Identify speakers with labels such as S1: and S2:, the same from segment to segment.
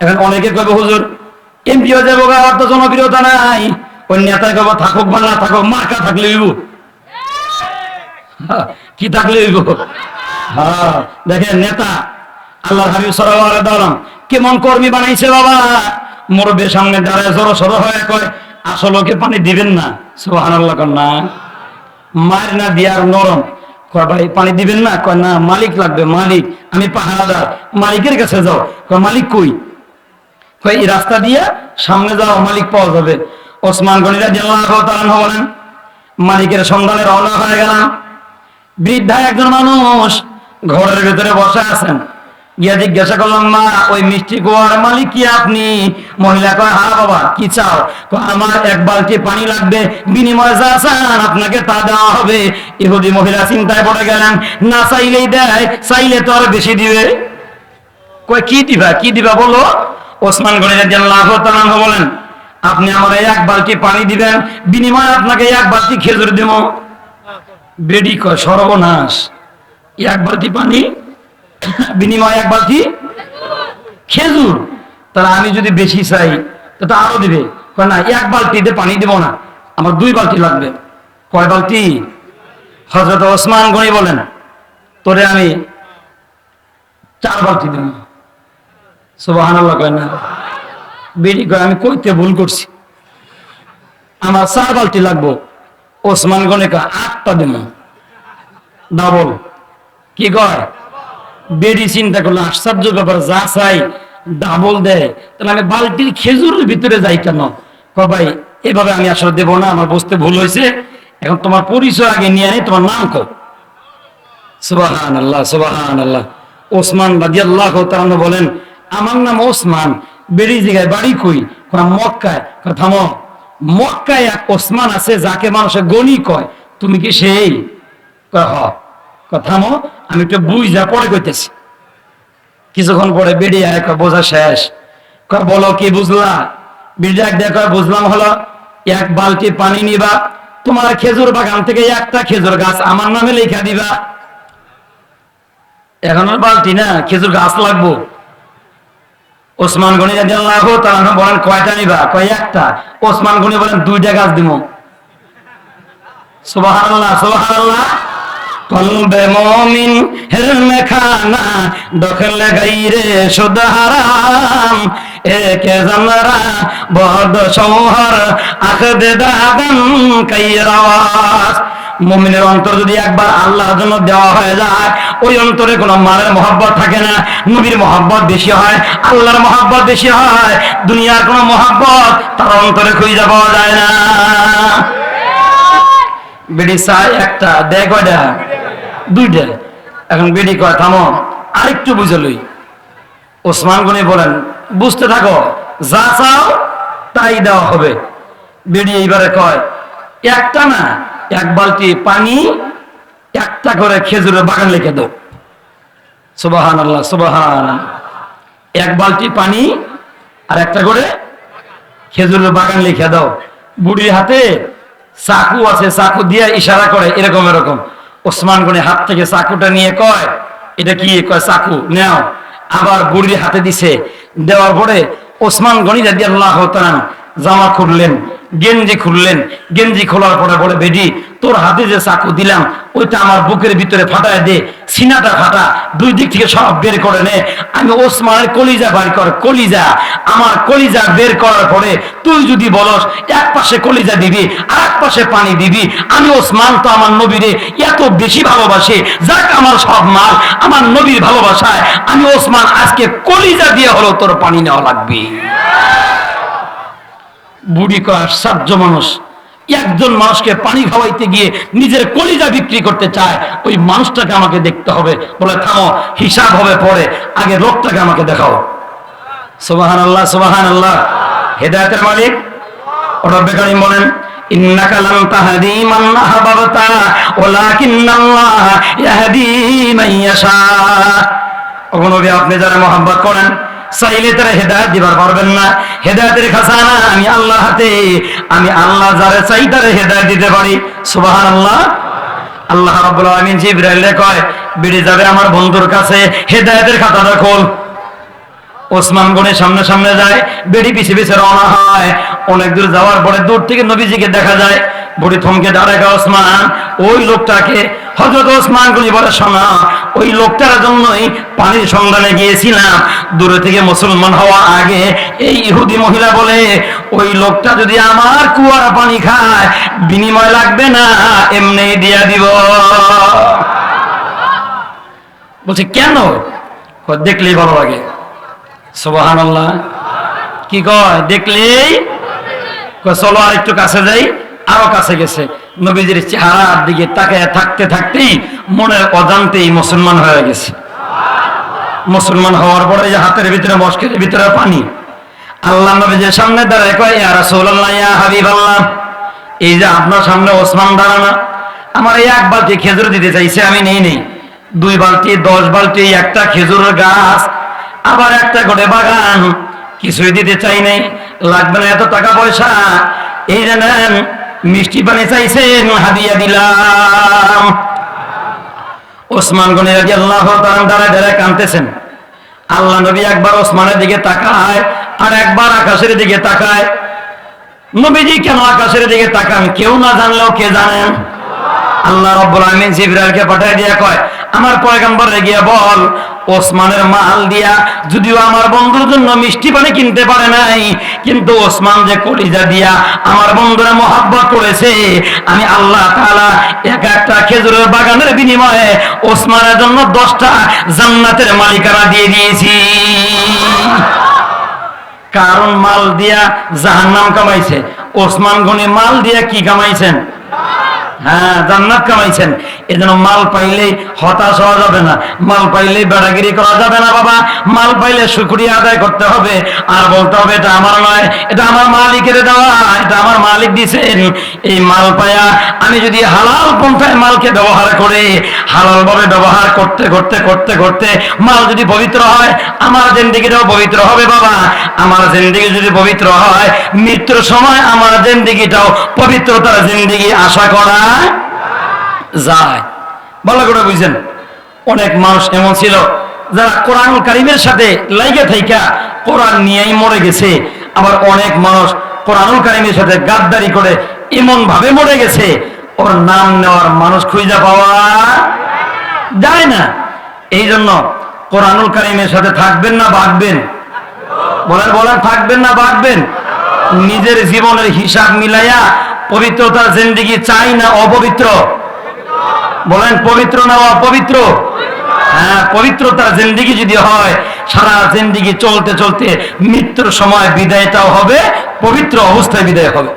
S1: এখন অনেকে কবে হুজুর এমপি হয়ে যাব আর তো জনপ্রিয়তা নাই। ওই নেতা কবে থাকুক বা না থাকুক মার্কা থাকলে হইব। হ্যাঁ, কি থাকলে হইব? হ্যাঁ দেখেন নেতা আল্লাহ হাবিব সরাম কেমন কর্মী বানাইছে বাবা? মুরব্বীর সামনে দাঁড়ায় জড়ো সরো হয়ে কয় আসল ওকে পানি দিবেন না। সুবাহান আল্লাহ না। মার না দিয়ার নরম। কয় ভাই পানি দিবেন না? কয় না মালিক লাগবে মালিক আমি পাহারাদার মালিকের কাছে যাও। কয় মালিক কই? কয় এই রাস্তা দিয়ে সামনে যাওয়া মালিক পাওয়া যাবে। ওসমান গনিরা জেলা বলেন, মালিকের সন্ধানে রওনা হয়ে গেলাম। বৃদ্ধা একজন মানুষ ঘরের ভেতরে বসে আছেন। গিয়া জিজ্ঞাসা করলাম, মা, ওই মিষ্টি গোয়ার মালিক কি আপনি? মহিলা কয় হ্যাঁ বাবা, কি চাও? আমার এক বালতি পানি লাগবে, বিনিময়ে যা চান আপনাকে তা দেওয়া হবে। ইহুদি মহিলা চিন্তায় পড়ে গেলেন, না চাইলেই দেয়, চাইলে তো আর বেশি দিবে। কয়, কি দিবা কি দিবা বলো? ওসমান গনির আল্লাহ বলেন, আপনি আমার এক বালতি পানি দিবেন? বিনিময়ে আপনাকে এক বালতি খেজুর দেবো? বেডি কয় সর্বনাশ। এক বালতি পানি? বিনিময় এক বালতি খেজুর? তাহলে আমি যদি বেশি চাই, তো আরও দিবে। না, এক বালতিতে পানি দেব না। আমার দুই বালতি লাগবে। কয় বালতি? হজরত ওসমান গনি বলেন, তোরে আমি চার বালতি দেব। আমি কইতে ভুল করছি। আমার চার বালতি লাগবো। ওসমান গনিকা আটটা ডাবল। কি বেডি চিন্তা করল আশ্চর্য ব্যাপার, যা চাই ডাবল দেয় তাহলে আমি বালতির খেজুরের ভিতরে যাই কেন? ভাই, এভাবে আমি আসলে দেবো না, আমার বুঝতে ভুল হয়েছে। এখন তোমার পরিচয় আগে নিয়ে আনি তোমার নাম কো সুবাহান আল্লাহ সুবাহান আল্লাহ ওসমান রাজি আল্লাহ বলেন আমার নাম ওসমান, বেরি জায়গায় বাড়ি কই মক্কায়। কয় থামো। মক্কায় এক ওসমান আছে যাকে মানুষে গণি কয়। তুমি কি সেই? থামো, আমি একটু বুঝ পরে কইতেছি। কিছুক্ষণ পরে বেরিয়ে আয় বোঝা শেষ। বলো কি বুঝলা? বিড়াক দেখো বুঝলাম হলো, এক বালতি পানি নিবা। তোমার খেজুর বাগান থেকে একটা খেজুর গাছ আমার নামে লেখা দিবা। এখন বালতি না, খেজুর গাছ লাগবো। ওসমান গনি রাদিয়াল্লাহু তাআলা বলেন কয়টা নিবা? কয় একটা। ওসমান গনি বলেন দুইটা গাছ দিমু। সুবহানাল্লাহ সুবহানাল্লাহ। কলবে মমিন হেলমে খানা দখল গাইরে শুদ্ধ হারাম। একে জানরা বদ সৌহর আখদে দাগান কাইরাওয়াস মুমিনের অন্তর যদি একবার আল্লাহর জন্য দেওয়া হয়ে যায়, ওই অন্তরে কোনো মানের মহাব্বত থাকে না, নবীর মহাব্বত বেশি হয়, আল্লাহর মহব্বত বেশি হয়, দুনিয়ার কোনো মহাব্বত তার অন্তরে খুঁজে পাওয়া যায় না। বেডি চাই একটা দেয় কয়টা? দুইটা। এখন বেডি কয়, থামো, আরেকটু বুঝে লই। ওসমান গনি বলেন, বুঝতে থাকো, যা চাও তাই দেওয়া হবে। বেডি এইবারে কয়, একটা না এক বালতি পানি, একটা করে খেজুরের বাগান লিখে দাও। সুবাহান আল্লাহ সুবাহান। এক বালতি পানি আর একটা করে খেজুরের বাগান লিখে দাও। বুড়ির হাতে চাকু আছে, চাকু দিয়ে ইশারা করে, এরকম এরকম। ওসমান গনি হাত থেকে চাকুটা নিয়ে কয়, এটা কি? কয়, চাকু, নেও। আবার বুড়ির হাতে দিছে। দেওয়ার পরে ওসমান গনি রাজি আল্লাহ জামা খুললেন গেঞ্জি খুললেন, গেঞ্জি খোলার পরে বলে বেডি তোর হাতে যে চাকু দিলাম, ওইটা আমার বুকের ভিতরে ফাটায় দে, সিনাটা ফাটা, দুই দিক থেকে সব বের করে নে। আমি ওসমানের কলিজা বার কর, কলিজা। আমার কলিজা বের করার পরে তুই যদি বলস, এক পাশে কলিজা দিবি আর এক পাশে পানি দিবি, আমি ওসমান তো আমার নবীরে এত বেশি ভালোবাসে, যাক আমার সব মাল, আমার নবীর ভালোবাসায় আমি ওসমান আজকে কলিজা দিয়ে হলো তোর পানি নেওয়া লাগবে। বুড়ি কয় আশ্চর্য মানুষ একজন মানুষকে পানি খাওয়াইতে গিয়ে নিজের কলিজা বিক্রি করতে চায় ওই মানুষটাকে আমাকে দেখতে হবে বলে থামো হিসাব হবে পরে আগে লোকটাকে আমাকে দেখাও সুবাহান আল্লাহ সুবাহান আল্লাহ হেদায়তের মালিক ওরা বেকারি বলেন إنك لن تهدي من أحببت ولكن الله يهدي من يشاء ওগো নবী আপনি যারা মহাব্বত করেন চাইলে তারা হেদায়ত দিবার পারবেন না। হেদায়তের খাসানা আমি আল্লাহ হাতে, আমি আল্লাহ যারা চাই তারা হেদায়ত দিতে পারি। সুবাহান আল্লাহ আল্লাহ রাব্বুল আলামিন জিবরাইলে কয়, বেড়ে যাবে আমার বন্ধুর কাছে, হেদায়েতের খাতাটা খোল ওসমান গণের সামনে সামনে যায়, বেড়ি পিছে পিছে রওনা হয়। অনেক দূর যাওয়ার পরে দূর থেকে নবীজিকে দেখা যায় বুড়ি থমকে দাঁড়ায় ওসমান। ওই লোকটাকে হজরত ওসমান গনি বলে, শোনা, ওই লোকটার জন্যই পানির সন্ধানে গিয়েছিলাম। দূরে থেকে মুসলমান হওয়া আগে এই ইহুদি মহিলা বলে, ওই লোকটা যদি আমার কুয়ার পানি খায়, বিনিময় লাগবে না এমনি দিয়া দিব। বলছে, কেন? দেখলেই ভালো লাগে। সুবাহান কি কয়, দেখলেই? চলো আর একটু কাছে যাই। আরও কাছে গেছে। নবীজির চেহারার দিকে তাকায় থাকতে থাকতেই মনের অজান্তেই মুসলমান হয়ে গেছে। মুসলমান হওয়ার পরে যে হাতের ভিতরে মস্কের ভিতরে পানি। আল্লাহ নবীজির সামনে দাঁড়ায় কয়, ইয়া রাসূলুল্লাহ, ইয়া হাবিবাল্লাহ, এই যে আপনার সামনে ওসমান দাঁড়ানা, আমার এই এক বালতি খেজুর দিতে চাইছে, আমি নেই নেই। দুই বালতি, দশ বালতি, একটা খেজুরের গাছ, আবার একটা করে বাগান। কিছুই দিতে চাই নাই। লাগবে না এত টাকা পয়সা। এই যে নেন মিষ্টি পানি চাইছেন হাদিয়া দিলাম। ওসমান গনি রাজি আল্লাহ দাঁড়ায় দাঁড়ায় কানতেছেন আল্লাহ নবী একবার ওসমানের দিকে তাকায় আর একবার আকাশের দিকে তাকায়। নবীজি কেন আকাশের দিকে তাকান? কেউ না জানলেও কে জানেন? আল্লাহ রব্বুল আমিন জিব্রাইলকে পাঠিয়ে দিয়া কয় আমার পয়গম্বরে গিয়া বল, ওসমানের মাল দিয়া যদিও আমার বন্ধুর জন্য মিষ্টি পানি কিনতে পারে নাই, কিন্তু ওসমান যে কলিজা দিয়া আমার বন্ধুরা মহাব্বত করেছে, আমি আল্লাহ তাআলা এক একটা খেজুরের বাগানের বিনিময়ে ওসমানের জন্য দশটা জান্নাতের মালিকানা দিয়ে দিয়েছি। কারণ মাল দিয়া জাহান্নাম কামাইছে। ওসমান গনি মাল দিয়া কি কামাইছেন? হ্যাঁ জান্নাত কামাইছেন। এজন্য মাল পাইলে হতাশ হওয়া যাবে না। মাল পাইলে বেড়াগিরি করা যাবে না বাবা। মাল পাইলে শুকরিয়া আদায় করতে হবে। আর বলতে হবে, এটা আমার নয়, এটা আমার মালিকের দেওয়া, এটা আমার মালিক দিছেন। এই মাল পায়া আমি যদি হালাল পন্থায় মালকে ব্যবহার করে হালাল ভাবে ব্যবহার করতে করতে করতে করতে মাল যদি পবিত্র হয়, আমার জিন্দিগিটাও পবিত্র হবে বাবা। আমার জিন্দিগি যদি পবিত্র হয়, মৃত্যুর সময় আমার জিন্দিগিটাও পবিত্রতার জিন্দিগি আশা করা যায়। ভালো করে বুঝছেন অনেক মানুষ এমন ছিল যারা কোরআন কারিমের সাথে লাইগে থাইকা কোরআন নিয়েই মরে গেছে। আবার অনেক মানুষ কারিমের সাথে গাদ্দারি করে এমন ভাবে মরে গেছে। ওর নাম নেওয়ার মানুষ খুঁজে পাওয়া যায় না। এই জন্য কোরআনুল কারিমের সাথে থাকবেন না বাঁচবেন বলেন বলেন, থাকবেন না বাঁচবেন নিজের জীবনের হিসাব মিলাইয়া পবিত্রতার জিন্দিগি চাই না অপবিত্র? বলেন, পবিত্র না অপবিত্র? হ্যাঁ পবিত্রতার জিন্দিগি যদি হয়, সারা জিন্দিগি চলতে চলতে মৃত্যুর সময় বিদায়টাও হবে, পবিত্র অবস্থায় বিদায় হবে।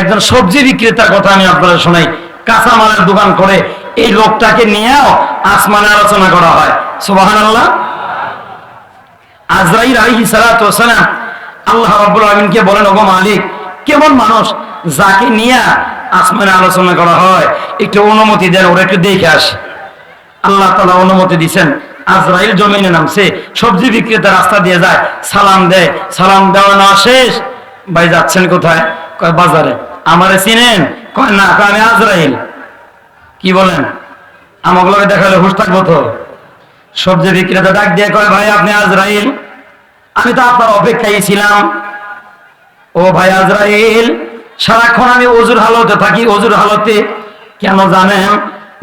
S1: একজন সবজি বিক্রেতার কথা আমি আপনাদের শোনাই। কাঁচামালের দোকান করে এই লোকটাকে নিয়েও আসমানে আলোচনা করা হয়। সুবাহান আল্লাহ আজরাইল সালাতু ওয়াসালাম আল্লাহ রাব্বুল আলামিনকে বলেন, ওগো মালিক, কেমন মানুষ? যাকে নিয়ে আসমানে আলোচনা করা হয়, একটু অনুমতি দেন, ওরা একটু দেখে আসে। আল্লাহ তালা অনুমতি দিচ্ছেন আজরাইল জমিনে নামছে, সবজি বিক্রেতা রাস্তা দিয়ে যায়, সালাম দেয়, সালাম দেওয়া না শেষ। ভাই, যাচ্ছেন কোথায়? কয়, বাজারে। আমারে চিনেন? কয়, না আমি আজরাইল। কি বলেন? আমাগুলোকে দেখালে হুশ থাকব তো। সবজি বিক্রেতা ডাক দিয়ে কয়, ভাই, আপনি আজরাইল? আমি তো আপনার অপেক্ষায় ছিলাম। ও ভাই, আজরাইল সারাক্ষণ আমি অজুর হালতে থাকি, অজুর হালতে। কেন জানেন?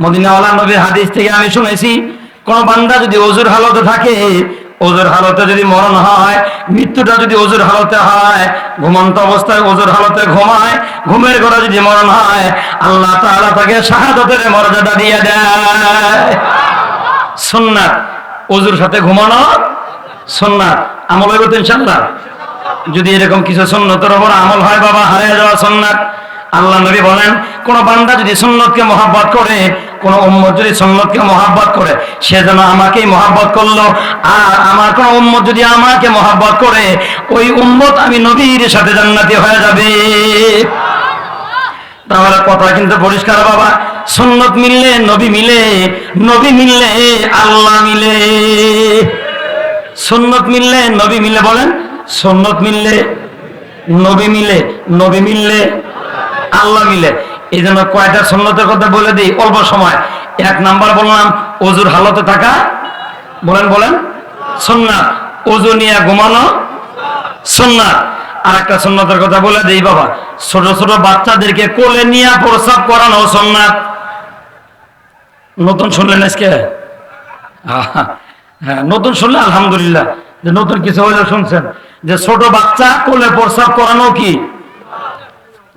S1: মদিনাওয়ালা নবীর হাদিস থেকে আমি শুনেছি, কোন বান্দা যদি অজুর হালতে থাকে ওজুর হালতে যদি মরণ হয়, মৃত্যুটা যদি ওজুর হালতে হয়, ঘুমন্ত অবস্থায় ওজুর হালতে ঘুমায়, ঘুমের ঘরে যদি মরণ হয়, আল্লাহ তাআলা তাকে শাহাদতের মর্যাদা দিয়ে দেয়। সুন্নাত। ওজুর সাথে ঘুমানো সুন্নাত। আমল হইব তো ইনশাল্লাহ যদি এরকম কিছু সুন্নতের উপর আমল হয়, বাবা, হারিয়ে যাওয়া সুন্নাত। আল্লাহ নবী বলেন, কোন বান্দা যদি সুন্নতকে মহাব্বত করে, কোন উম্মত যদি সুন্নতকে মহাব্বত করে, সে যেন আমাকেই মহাব্বত করল। আর আমার কোন উম্মত যদি আমাকে মহাব্বত করে, ওই উম্মত আমি নবীর সাথে জান্নাতি হয়ে যাবে। তাহলে কথা কিন্তু পরিষ্কার, বাবা। সুন্নত মিললে নবী মিলে, নবী মিললে আল্লাহ মিলে। সুন্নত মিললে নবী মিলে বলেন সুন্নত মিললে নবী মিলে, নবী মিললে আল্লাহ মিলে। এই জন্য কয়টা সুন্নতের কথা বলে দিই, অল্প সময়। এক নাম্বার বললাম, অজুর হালতে থাকা। বলেন বলেন। সুন্নাত ওজু নিয়ে ঘুমানো। সুন্নাত আর একটা সুন্নতের কথা বলে দেই, বাবা। ছোট ছোট বাচ্চাদেরকে কোলে নিয়ে প্রসাব করানো সুন্নাত। নতুন শুনলেন আজকে? হ্যাঁ নতুন শুনলে আলহামদুলিল্লাহ। যে নতুন কিছু হইলে শুনছেন। যে ছোট বাচ্চা কোলে প্রসাব করানো কি?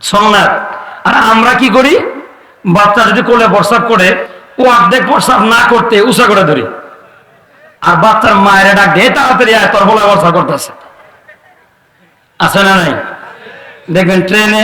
S1: সোমনাথ আর আমরা কি করি? বাচ্চা যদি কোলে প্রসাব করে ও অর্ধেক প্রসাব না করতে উষা করে ধরি। আর বাচ্চার মায়ের ডাক দিয়ে তাড়াতাড়ি আয়, তোর বলা প্রসাব করতেছে। আছে না নাই? দেখবেন ট্রেনে